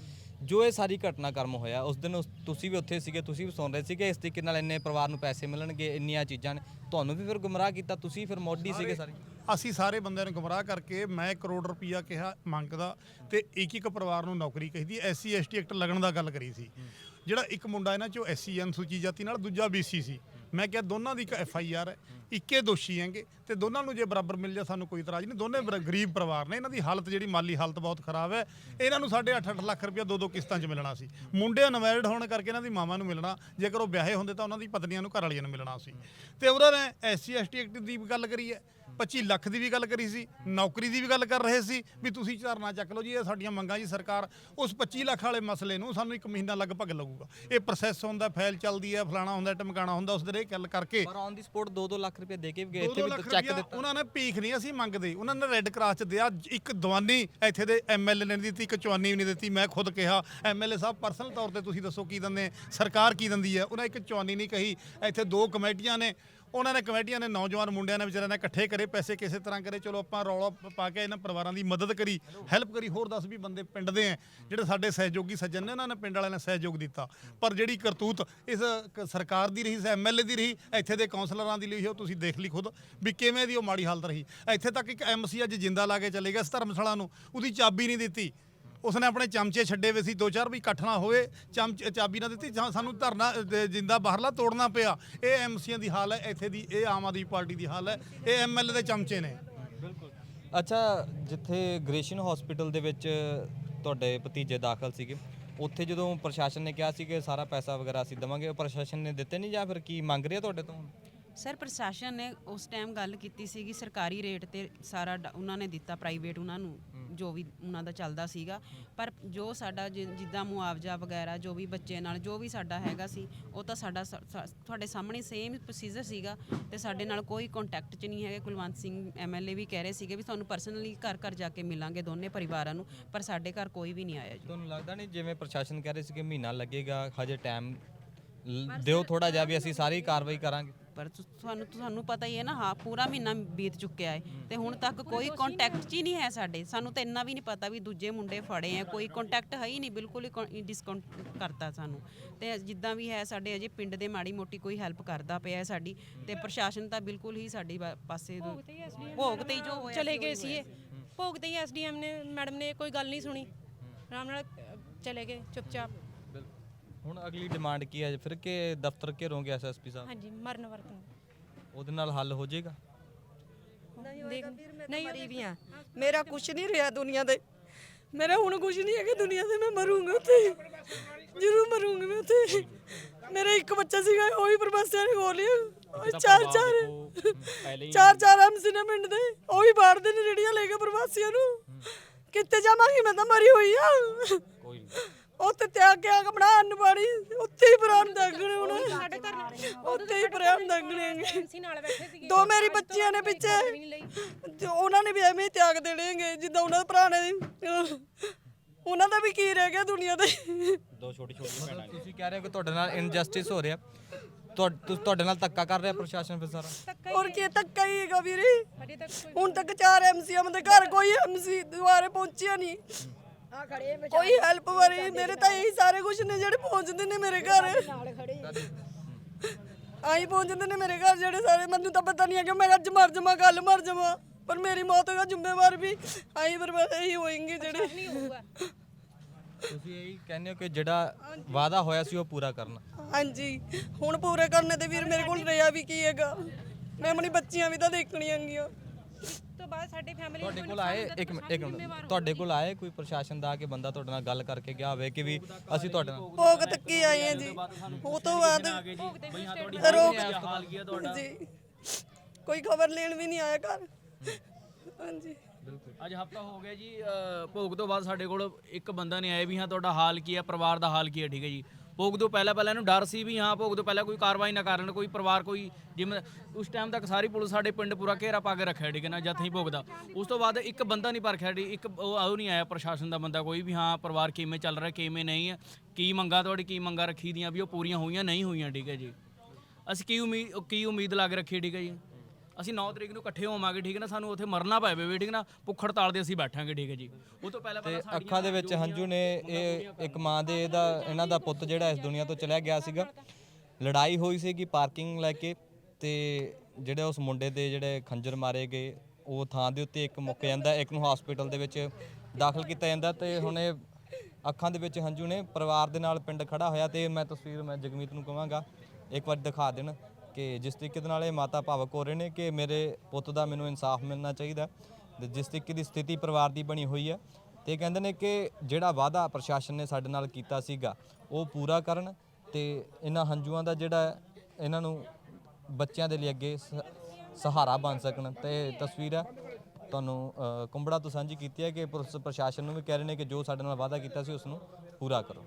ਜੋ ਇਹ ਸਾਰੀ ਘਟਨਾਕ੍ਰਮ ਹੋਇਆ, ਉਸ ਦਿਨ ਉਸ- ਤੁਸੀਂ ਵੀ ਉੱਥੇ ਸੀਗੇ, ਤੁਸੀਂ ਵੀ ਸੁਣ ਰਹੇ ਸੀਗੇ ਇਸ ਤਰੀਕੇ ਨਾਲ ਇੰਨੇ ਪਰਿਵਾਰ ਨੂੰ ਪੈਸੇ ਮਿਲਣਗੇ, ਇੰਨੀਆਂ ਚੀਜ਼ਾਂ ਨੇ। ਤੁਹਾਨੂੰ ਵੀ ਫਿਰ ਗੁੰਮਰਾਹ ਕੀਤਾ, ਤੁਸੀਂ ਫਿਰ ਮੋਢੀ ਸੀਗੇ ਸਾਰੇ? ਅਸੀਂ ਸਾਰੇ ਬੰਦਿਆਂ ਨੂੰ ਗੁੰਮਰਾਹ ਕਰਕੇ ਮੈਂ ਕਰੋੜ ਰੁਪਈਆ ਕਿਹਾ ਮੰਗਦਾ ਤੇ ਇੱਕ ਇੱਕ ਪਰਿਵਾਰ ਨੂੰ ਨੌਕਰੀ ਕਹੀਦੀ ਐਸਸੀ ਐਸਟੀ ਐਕਟ ਲੱਗਣ ਦਾ ਗੱਲ ਕਰੀ ਸੀ। ਜਿਹੜਾ ਇੱਕ ਮੁੰਡਾ ਇਹਨਾਂ ਚੋਂ ਐਸਸੀ ਅਨੁਸੂਚਿਤ ਜਾਤੀ ਨਾਲ, ਦੂਜਾ ਬੀਸੀ ਸੀ। ਮੈਂ ਕਿਹਾ ਦੋਨਾਂ ਦੀ ਇੱਕ ਐਫ ਆਈ ਆਰ ਹੈ, ਇੱਕੇ ਦੋਸ਼ੀ ਹੈਗੇ ਤੇ ਦੋਨਾਂ ਨੂੰ ਜੇ ਬਰਾਬਰ ਮਿਲ ਜਾ ਸਾਨੂੰ ਕੋਈ ਇਤਰਾਜ਼ ਨਹੀਂ। ਦੋਨੇ ਬਰ- ਗਰੀਬ ਪਰਿਵਾਰ ਨੇ, ਇਹਨਾਂ ਦੀ ਹਾਲਤ ਜਿਹੜੀ ਮਾਲੀ ਹਾਲਤ ਬਹੁਤ ਖਰਾਬ ਹੈ। ਇਹਨਾਂ ਨੂੰ ਸਾਡੇ 8-8 ਲੱਖ ਰੁਪਇਆ ਦੋ ਦੋ ਕਿਸ਼ਤਾਂ 'ਚ ਮਿਲਣਾ ਸੀ। ਮੁੰਡੇ ਅਨਮੈਰਿਡ ਹੋਣ ਕਰਕੇ ਇਹਨਾਂ ਦੀ ਮਾਵਾਂ ਨੂੰ ਮਿਲਣਾ, ਜੇਕਰ ਉਹ ਵਿਆਹੇ ਹੁੰਦੇ ਤਾਂ ਉਹਨਾਂ ਦੀ ਪਤਨੀਆਂ ਨੂੰ ਘਰ ਵਾਲੀਆਂ ਨੂੰ ਮਿਲਣਾ ਸੀ। ਤੇ ਉਹਨਾਂ ਨੇ ਐਸਸੀ ਐਸਟੀ ਐਕਟ ਦੀ ਗੱਲ ਕਰੀ ਹੈ। 25 ਲੱਖ ਦੀ ਵੀ ਗੱਲ ਕਰੀ ਸੀ ਨੌਕਰੀ ਦੀ ਵੀ ਗੱਲ ਕਰ ਰਹੇ ਸੀ ਵੀ ਤੁਸੀਂ ਧਰਨਾ ਚੱਕ ਲਓ ਜੀ ਇਹ ਸਾਡੀਆਂ ਮੰਗਾਂ ਜੀ ਸਰਕਾਰ ਉਸ 25 ਲੱਖ ਵਾਲੇ ਮਸਲੇ ਨੂੰ ਸਾਨੂੰ ਇੱਕ ਮਹੀਨਾ ਲਗਭਗ ਲੱਗੂਗਾ। ਇਹ ਪ੍ਰੋਸੈਸ ਹੁੰਦਾ ਫਾਈਲ ਚੱਲਦੀ ਹੈ ਫਲਾਣਾ ਹੁੰਦਾ ਟਮਕਾਣਾ ਹੁੰਦਾ ਉਸ ਦੇ ਗੱਲ ਕਰਕੇ। ਪਰ ਔਨ ਦੀ ਸਪੋਰਟ 2-2 ਲੱਖ ਰੁਪਏ ਦੇ ਕੇ ਵੀ ਗਏ ਇੱਥੇ ਵੀ ਚੈੱਕ ਦਿੱਤਾ। ਉਹਨਾਂ ਨੇ ਭੀਖ ਨਹੀਂ ਅਸੀਂ ਮੰਗਦੇ ਉਹਨਾਂ ਨੇ ਰੈੱਡ ਕਰਾਸ ਚ ਦਿਆ ਇੱਕ ਦਵਾਨੀ ਇੱਥੇ ਦੇ ਐਮਐਲਏ ਨੇ ਦਿੱਤੀ ਇੱਕ ਚਵਾਨੀ ਵੀ ਨਹੀਂ ਦਿੱਤੀ ਮੈਂ ਖੁਦ ਕਿਹਾ ਐਮਐਲਏ ਸਾਹਿਬ ਪਰਸਨਲ ਤੌਰ ਤੇ ਤੁਸੀਂ ਦੱਸੋ ਕੀ ਦਿੰਦੇ ਸਰਕਾਰ ਕੀ ਦਿੰਦੀ ਹੈ? ਉਹਨਾਂ ਇੱਕ ਚਵਾਨੀ ਨਹੀਂ ਕਹੀ ਇੱਥੇ ਦੋ ਕਮੇਟੀਆਂ ਨੇ ਉਹਨਾਂ ਨੇ ਕਮੇਟੀਆਂ ਨੇ ਨੌਜਵਾਨ ਮੁੰਡਿਆਂ ਨੇ ਵਿਚਾਰਿਆਂ ਨੇ ਇਕੱਠੇ ਕਰੇ, ਪੈਸੇ ਕਿਸੇ ਤਰ੍ਹਾਂ ਕਰੇ, ਚਲੋ ਆਪਾਂ ਰੌਲਾ ਪਾ ਕੇ ਇਹਨਾਂ ਪਰਿਵਾਰਾਂ ਦੀ ਮਦਦ ਕਰੀ, ਹੈਲਪ ਕਰੀ, ਹੋਰ 10 ਵੀ ਬੰਦੇ ਪਿੰਡ ਦੇ ਆ ਜਿਹੜੇ ਸਾਡੇ ਸਹਿਯੋਗੀ ਸੱਜਣ ਨੇ, ਉਹਨਾਂ ਨੇ ਪਿੰਡ ਵਾਲਿਆਂ ਨੇ ਸਹਿਯੋਗ ਦਿੱਤਾ। ਪਰ ਜਿਹੜੀ ਕਰਤੂਤ ਇਸ ਸਰਕਾਰ ਦੀ ਰਹੀ ਐਮਐਲਏ ਦੀ ਰਹੀ, ਇੱਥੇ ਦੇ ਕਾਉਂਸਲਰਾਂ ਦੀ ਲਈ ਉਹ ਤੁਸੀਂ ਦੇਖ ਲਈ ਖੁਦ ਵੀ ਕਿਵੇਂ ਦੀ ਉਹ ਮਾੜੀ ਹਾਲਤ ਰਹੀ। ਇੱਥੇ ਤੱਕ ਇੱਕ ਐਮਸੀ ਅੱਜ ਜਿੰਦਾ ਲਾ ਕੇ ਚਲੇ ਗਿਆ ਇਸ ਧਰਮਸ਼ਾਲਾ ਨੂੰ, ਉਹਦੀ ਚਾਬੀ ਨਹੀਂ ਦਿੱਤੀ। ਉਸਨੇ ਆਪਣੇ ਚਮਚੇ ਛੱਡੇ ਵੇ ਸੀ ਦੋ ਚਾਰ ਵੀ ਇਕੱਠ ਨਾ ਹੋਵੇ ਚਮਚ ਚਾਬੀ ਨਾ ਦਿੱਤੀ ਜਾਂ ਸਾਨੂੰ ਧਰਨਾ ਅ, ਜਿੰਦਾ ਬਾਹਰਲਾ ਤੋੜਨਾ ਪਿਆ। ਇਹ ਐਮਸੀਆਂ ਦੀ ਹਾਲ ਹੈ ਇੱਥੇ ਦੀ ਇਹ ਆਮ ਆਦਮੀ ਪਾਰਟੀ ਦੀ ਹਾਲ ਹੈ ਇਹ ਐਮਐਲਏ ਦੇ ਚਮਚੇ ਨੇ। ਅੱਛਾ ਜਿੱਥੇ ਗ੍ਰੇਸ਼ਨ ਹਸਪੀਟਲ ਦੇ ਵਿੱਚ ਤੁਹਾਡੇ ਭਤੀਜੇ ਦਾਖਲ ਸੀਗੇ ਉੱਥੇ ਜਦੋਂ ਪ੍ਰਸ਼ਾਸਨ ਨੇ ਕਿਹਾ ਸੀ ਕਿ ਸਾਰਾ ਪੈਸਾ ਵਗੈਰਾ ਅਸੀਂ ਦੇਵਾਂਗੇ ਉਹ ਪ੍ਰਸ਼ਾਸਨ ਨੇ ਦਿੱਤੇ ਨਹੀਂ ਜਾਂ ਫਿਰ ਕੀ ਮੰਗ ਰਿਹਾ ਤੁਹਾਡੇ ਤੋਂ ਸਰ ਪ੍ਰਸ਼ਾਸਨ ਨੇ ਉਸ ਟਾਈਮ ਗੱਲ ਕੀਤੀ ਸੀਗੀ ਸਰਕਾਰੀ ਰੇਟ ਤੇ ਸਾਰਾ ਡ- ਉਹਨਾਂ ਨੇ ਦਿੱਤਾ ਪ੍ਰਾਈਵੇਟ ਉਹਨਾਂ ਨੂੰ। ਜੋ ਵੀ ਉਹਨਾਂ ਦਾ ਚੱਲਦਾ ਸੀਗਾ। ਪਰ ਜੋ ਸਾਡਾ ਜਿ- ਜਿੱਦਾਂ ਮੁਆਵਜ਼ਾ ਵਗੈਰਾ ਜੋ ਵੀ ਬੱਚੇ ਨਾਲ ਜੋ ਵੀ ਸਾਡਾ ਹੈਗਾ ਸੀ ਉਹ ਤਾਂ ਸਾਡਾ ਸ- ਸ- ਤੁਹਾਡੇ ਸਾਹਮਣੇ ਸੇਮ ਪ੍ਰੋਸੀਜਰ ਸੀਗਾ ਤੇ ਸਾਡੇ ਨਾਲ ਕੋਈ ਕੰਟੈਕਟ 'ਚ ਨਹੀਂ ਹੈਗੇ। ਕੁਲਵੰਤ ਸਿੰਘ ਐਮਐਲਏ ਵੀ ਕਹਿ ਰਹੇ ਸੀਗੇ ਵੀ ਤੁਹਾਨੂੰ ਪਰਸਨਲੀ ਘਰ ਘਰ ਜਾ ਕੇ ਮਿਲਾਂਗੇ ਦੋਨੇ ਪਰਿਵਾਰਾਂ ਨੂੰ ਪਰ ਸਾਡੇ ਘਰ ਕੋਈ ਵੀ ਨਹੀਂ ਆਇਆ ਜੀ। ਤੁਹਾਨੂੰ ਲੱਗਦਾ ਨਹੀਂ ਜਿਵੇਂ ਪ੍ਰਸ਼ਾਸਨ ਕਹਿ ਰਹੇ ਸੀ ਕਿ ਮਹੀਨਾ ਲੱਗੇਗਾ ਹਜੇ ਟਾਈਮ ਦਿਓ ਥੋੜਾ ਜਿਹਾ ਵੀ ਅਸੀਂ ਸਾਰੀ ਕਾਰਵਾਈ ਕਰਾਂਗੇ? ਪਰ ਤੁ- ਤੁਹਾਨੂੰ ਤੁਹਾਨੂੰ ਪਤਾ ਹੀ ਹੈ ਨਾ ਹਾਂ ਪੂਰਾ ਮਹੀਨਾ ਬੀਤ ਚੁੱਕਿਆ ਹੈ। ਤੇ ਹੁਣ ਤੱਕ ਕੋਈ ਕੰਟੈਕਟ 'ਚ ਹੀ ਨਹੀਂ ਹੈ ਸਾਡੇ। ਸਾਨੂੰ ਤਾਂ ਇੰਨਾ ਵੀ ਨਹੀਂ ਪਤਾ ਵੀ ਦੂਜੇ ਮੁੰਡੇ ਫੜੇ ਆ। ਕੋਈ ਕੰਟੈਕਟ ਹੈ ਹੀ ਨਹੀਂ ਬਿਲਕੁਲ ਹੀ ਡਿਸਕਾਊਂਟ ਕਰਤਾ ਸਾਨੂੰ। ਤੇ ਜਿੱਦਾਂ ਵੀ ਹੈ ਸਾਡੇ ਅਜੇ ਪਿੰਡ ਦੇ ਮਾੜੀ ਮੋਟੀ ਕੋਈ ਹੈਲਪ ਕਰਦਾ ਪਿਆ ਹੈ ਸਾਡੀ। ਤੇ ਪ੍ਰਸ਼ਾਸਨ ਤਾਂ ਬਿਲਕੁਲ ਹੀ ਸਾਡੀ ਪਾਸੇ ਭੋਗ ਤੇ ਹੀ ਜੋ ਹੋਇਆ ਚਲੇ ਗਏ ਸੀ। ਇਹ ਭੋਗ ਤੇ ਹੀ ਐਸਡੀਐਮ ਨੇ ਮੈਡਮ ਨੇ ਕੋਈ ਗੱਲ ਨਹੀਂ ਸੁਣੀ। ਆਰਾਮ ਨਾਲ ਚਲੇ ਗਏ ਚੁੱਪਚਾਪ। ਹੁਣ ਅਗਲੀ ਡਿਮਾਂਡ ਕੀ ਹੈ ਫਿਰ ਕਿ ਦਫ਼ਤਰ ਘੇਰੋਗੇ ਐਸਐਸਪੀ ਸਾਹਿਬ? ਹਾਂਜੀ ਮਰਨ ਵਰਤਨ ਉਹਦੇ ਨਾਲ ਹੱਲ ਹੋ ਜਾਏਗਾ? ਦੇਖ ਨਹੀਂ ਮਰੀ ਵੀ ਆ ਮੇਰਾ ਕੁਝ ਨਹੀਂ ਰਿਹਾ ਦੁਨੀਆ ਦੇ ਮੇਰਾ ਹੁਣ ਕੁਝ ਨਹੀਂ ਹੈਗਾ ਦੁਨੀਆ ਤੇ ਮੈਂ ਮਰੂੰਗਾ ਉੱਥੇ। ਜ਼ਰੂਰ ਮਰੂੰਗਾ ਮੈਂ ਉੱਥੇ। ਮੇਰਾ ਇੱਕ ਬੱਚਾ ਸੀਗਾ ਉਹ ਵੀ ਪ੍ਰਵਾਸੀਆਂ ਨੇ ਖੋਲ ਲਿਆ ਚਾਰ ਚਾਰ ਚਾਰ ਚਾਰ ਐਮਸੀ ਨੇ ਪਿੰਡ ਦੇ। ਉਹ ਵੀ ਬਾੜਦੇ ਨੇ ਰੇੜੀਆਂ ਲੈ ਕੇ ਪ੍ਰਵਾਸੀਆਂ ਨੂੰ। ਕਿੱਥੇ ਜਾਵਾਂਗੀ ਮੈਂ ਤਾਂ ਮਰੀ ਹੋਈ ਆ। ਕੋਈ ਉੱਥੇ ਤਿਆਗ ਕੇ ਆ ਕੇ ਬਣਾ ਅੰਨ ਪਾਣੀ ਉੱਥੇ ਹੀ ਪ੍ਰਾਣ ਦਾਗਣੇ ਹੁਣ ਉੱਥੇ ਹੀ ਪ੍ਰਾਣ ਦਾਗਣੇ ਸੀ ਨਾਲ ਬੈਠੇ ਸੀਗੇ। ਦੋ ਮੇਰੀ ਬੱਚੀਆਂ ਨੇ ਪਿੱਛੇ। ਤੇ ਉਹਨਾਂ ਨੇ ਵੀ ਐਵੇਂ ਹੀ ਤਿਆਗ ਦੇਣਗੇ ਜਿੱਦਾਂ ਉਹਨਾਂ ਦੇ ਭਰਾ ਨੇ ਉਹਨਾਂ ਦਾ ਵੀ ਕੀ ਰਹਿ ਗਿਆ ਦੁਨੀਆ ਤੇ। ਦੋ ਛੋਟੀ ਛੋਟੀ ਭੈਣਾਂ ਨੇ। ਤੁਸੀਂ ਕਹਿ ਰਹੇ ਹੋ ਕਿ ਤੁਹਾਡੇ ਨਾਲ ਇਨਜਸਟਿਸ ਹੋ ਰਿਹਾ। ਤੁਹਾ- ਤੁ- ਤੁਹਾਡੇ ਨਾਲ ਧੱਕਾ ਕਰ ਰਿਹਾ ਪ੍ਰਸ਼ਾਸਨ ਫਿਰ ਸਾਰਾ। ਔਰ ਕੀ ਧੱਕਾ ਹੀ ਹੈਗਾ ਵੀਰੇ। ਹੁਣ ਤੱਕ ਚਾਰ ਐਮਸੀਆਂ ਦੇ ਘਰ ਕੋਈ ਐਮਸੀ ਦੁਆਰੇ ਪਹੁੰਚਿਆ ਨਹੀਂ। ਕੋਈ ਹੈਲਪ ਵਾਰੀ ਮੇਰੇ ਤਾਂ ਇਹੀ ਸਾਰੇ ਕੁਝ ਨੇ ਜਿਹੜੇ ਪਹੁੰਚਦੇ ਨੇ ਮੇਰੇ ਘਰ। ਆਈ ਪਹੁੰਚਦੇ ਨੇ ਮੇਰੇ ਘਰ ਜਿਹੜੇ ਸਾਰੇ ਮੈਨੂੰ ਤਾਂ ਪਤਾ ਨਹੀਂ ਹੈ ਕਿ ਮੈਂ ਅੱਜ ਮਰ ਜਾਵਾਂ ਕੱਲ ਮਰ ਜਾਵਾਂ ਪਰ ਮੇਰੀ ਮੌਤ ਦਾ ਜ਼ਿੰਮੇਵਾਰ ਵੀ ਆਈ ਪਰ ਇਹੀ ਹੋਏਂਗੇ ਜਿਹੜੇ ਨਹੀਂ ਹੋਊਗਾ। ਤੁਸੀਂ ਇਹੀ ਕਹਿੰਦੇ ਹੋ ਕਿ ਜਿਹੜਾ ਵਾਅਦਾ ਹੋਇਆ ਸੀ ਉਹ ਪੂਰਾ ਕਰਨਾ। ਹਾਂਜੀ ਹੁਣ ਪੂਰੇ ਕਰਨੇ ਤੇ ਵੀਰ ਮੇਰੇ ਕੋਲ ਰਿਹਾ ਵੀ ਕੀ ਹੈਗਾ। ਮੈਂ ਆਪਣੀ ਬੱਚੀਆਂ ਵੀ ਤਾਂ ਦੇਖਣੀਆਂ ਗੀਆਂ ਇਸ ਤੋਂ ਬਾਅਦ ਸਾਡੀ ਫੈਮਿਲੀ ਤੁਹਾਡੇ ਕੋਲ ਆਏ? ਇੱਕ ਮਿੰਟ ਇੱਕ ਮਿੰਟ। ਤੁਹਾਡੇ ਕੋਲ ਆਏ? ਕੋਈ ਪ੍ਰਸ਼ਾਸਨ ਦਾ ਕਿ ਬੰਦਾ ਤੁਹਾਡੇ ਨਾਲ ਗੱਲ ਕਰਕੇ ਗਿਆ ਹੋਵੇ ਕਿ ਵੀ ਅਸੀਂ ਤੁਹਾਡੇ ਨਾਲ ਭੋਗ ਤੱਕੀ ਆਏ ਆ ਜੀ? ਉਹ ਤੋਂ ਬਾਅਦ ਰੋਕ ਹਾਲ ਕੀ ਹੈ ਤੁਹਾਡਾ? ਜੀ। ਕੋਈ ਖਬਰ ਲੈਣ ਵੀ ਨਹੀਂ ਆਇਆ ਘਰ? ਹਾਂਜੀ। ਅੱਜ ਹਫਤਾ ਹੋ ਗਿਆ ਜੀ ਭੋਗ ਤੋਂ ਬਾਅਦ ਸਾਡੇ ਕੋਲ ਇੱਕ ਬੰਦਾ ਨਹੀਂ ਆਇਆ ਵੀ ਹਾਂ ਤੁਹਾਡਾ ਹਾਲ ਕੀ ਹੈ ਪਰਿਵਾਰ ਦਾ ਹਾਲ ਕੀ ਹੈ ਠੀਕ ਹੈ ਜੀ। ਭੋਗ ਤੋਂ ਪਹਿਲਾਂ ਪਹਿਲਾਂ ਇਹਨੂੰ ਡਰ ਸੀ ਵੀ ਹਾਂ, ਭੋਗ ਤੋਂ ਪਹਿਲਾਂ ਕੋਈ ਕਾਰਵਾਈ ਨਾ ਕਰਨ, ਕੋਈ ਪਰਿਵਾਰ, ਕੋਈ ਜਿਵੇਂ ਉਸ ਟਾਈਮ ਤੱਕ ਸਾਰੀ ਪੁਲਿਸ ਸਾਡੇ ਪਿੰਡ ਪੂਰਾ ਘੇਰਾ ਪਾ ਕੇ ਰੱਖਿਆ ਠੀਕ ਹੈ ਨਾ ਜਦ ਹੀ ਭੋਗਦਾ ਉਸ ਤੋਂ ਬਾਅਦ ਇੱਕ ਬੰਦਾ ਨਹੀਂ ਪਰਖਿਆ ਠੀਕ ਇੱਕ ਉਹ ਆਉ ਨਹੀਂ ਆਇਆ ਪ੍ਰਸ਼ਾਸਨ ਦਾ ਬੰਦਾ ਕੋਈ ਵੀ, ਹਾਂ, ਪਰਿਵਾਰ ਕਿਵੇਂ ਚੱਲ ਰਿਹਾ, ਕਿਵੇਂ ਨਹੀਂ ਹੈ, ਕੀ ਮੰਗਾ ਤੁਹਾਡੀ, ਕੀ ਮੰਗਾ ਰੱਖੀ ਦੀਆਂ, ਵੀ ਉਹ ਪੂਰੀਆਂ ਹੋਈਆਂ, ਨਹੀਂ ਹੋਈਆਂ ਠੀਕ ਹੈ ਜੀ। ਅਸੀਂ ਕੀ ਉਮੀਦ ਕੀ ਉਮੀਦ ਲਾ ਕੇ ਰੱਖੀ ਠੀਕ ਹੈ ਜੀ? ਅਸੀਂ 9 ਤਰੀਕ ਨੂੰ ਇਕੱਠੇ ਹੋਵਾਂਗੇ ਠੀਕ ਹੈ ਨਾ? ਸਾਨੂੰ ਉੱਥੇ ਮਰਨਾ ਪਵੇ ਵੀ ਠੀਕ ਹੈ ਨਾ? ਭੁੱਖ ਹੜਤਾਲ ਦੇ ਅਸੀਂ ਬੈਠਾਂਗੇ ਠੀਕ ਹੈ ਜੀ। ਉਹ ਤੋਂ ਪਹਿਲਾਂ ਤੇ ਪਹਿਲਾਂ ਅੱਖਾਂ ਦੇ ਵਿੱਚ ਹੰਝੂ ਨੇ ਇਹ ਇੱਕ ਮਾਂ ਦੇ ਇਹਦਾ ਇਹਨਾਂ ਦਾ ਪੁੱਤ ਜਿਹੜਾ ਇਸ ਦੁਨੀਆ ਤੋਂ ਚਲਿਆ ਗਿਆ ਸੀਗਾ। ਲੜਾਈ ਹੋਈ ਸੀਗੀ ਪਾਰਕਿੰਗ ਲੈ ਕੇ ਤੇ ਜਿਹੜੇ ਉਸ ਮੁੰਡੇ ਦੇ ਜਿਹੜੇ ਖੰਜਰ ਮਾਰੇ ਗਏ ਉਹ ਥਾਂ ਦੇ ਉੱਤੇ ਇੱਕ ਮੁੱਕ ਜਾਂਦਾ ਇੱਕ ਨੂੰ ਹਸਪੀਟਲ ਦੇ ਵਿੱਚ ਦਾਖਲ ਕੀਤਾ ਜਾਂਦਾ ਤੇ ਹੁਣ ਇਹ ਅੱਖਾਂ ਦੇ ਵਿੱਚ ਹੰਝੂ ਨੇ ਪਰਿਵਾਰ ਦੇ ਨਾਲ ਪਿੰਡ ਖੜਾ ਹੋਇਆ ਤੇ ਮੈਂ ਤਸਵੀਰ ਮੈਂ ਜਗਮੀਤ ਨੂੰ ਕਹਾਂਗਾ ਇੱਕ ਵਾਰ ਦਿਖਾ ਦੇਣ। ਕਿ ਜਿਸ ਤਰੀਕੇ ਦੇ ਨਾਲ ਇਹ ਮਾਤਾ ਭਾਵਕ ਹੋ ਰਹੇ ਨੇ ਕਿ ਮੇਰੇ ਪੁੱਤ ਦਾ ਮੈਨੂੰ ਇਨਸਾਫ ਮਿਲਣਾ ਚਾਹੀਦਾ ਤੇ ਜਿਸ ਤਰੀਕੇ ਦੀ ਸਥਿਤੀ ਪਰਿਵਾਰ ਦੀ ਬਣੀ ਹੋਈ ਹੈ ਤੇ ਕਹਿੰਦੇ ਨੇ ਕਿ ਜਿਹੜਾ ਵਾਅਦਾ ਪ੍ਰਸ਼ਾਸਨ ਨੇ ਸਾਡੇ ਨਾਲ ਕੀਤਾ ਸੀਗਾ ਉਹ ਪੂਰਾ ਕਰਨ ਤੇ ਇਹਨਾਂ ਹੰਝੂਆਂ ਦਾ ਜਿਹੜਾ ਇਹਨਾਂ ਨੂੰ ਬੱਚਿਆਂ ਦੇ ਲਈ ਅੱਗੇ ਸ- ਸਹਾਰਾ ਬਣ ਸਕਣ ਤੇ ਤਸਵੀਰ ਹੈ। ਤੁਹਾਨੂੰ ਅ, ਕੁੰਬੜਾ ਤੋਂ ਸਾਂਝੀ ਕੀਤੀ ਹੈ ਕਿ ਪੁਲਿਸ ਪ੍ਰਸ਼ਾਸਨ ਨੂੰ ਵੀ ਕਹਿ ਰਹੇ ਨੇ ਕਿ ਜੋ ਸਾਡੇ ਨਾਲ ਵਾਅਦਾ ਕੀਤਾ ਸੀ ਉਸ ਨੂੰ ਪੂਰਾ ਕਰੋ।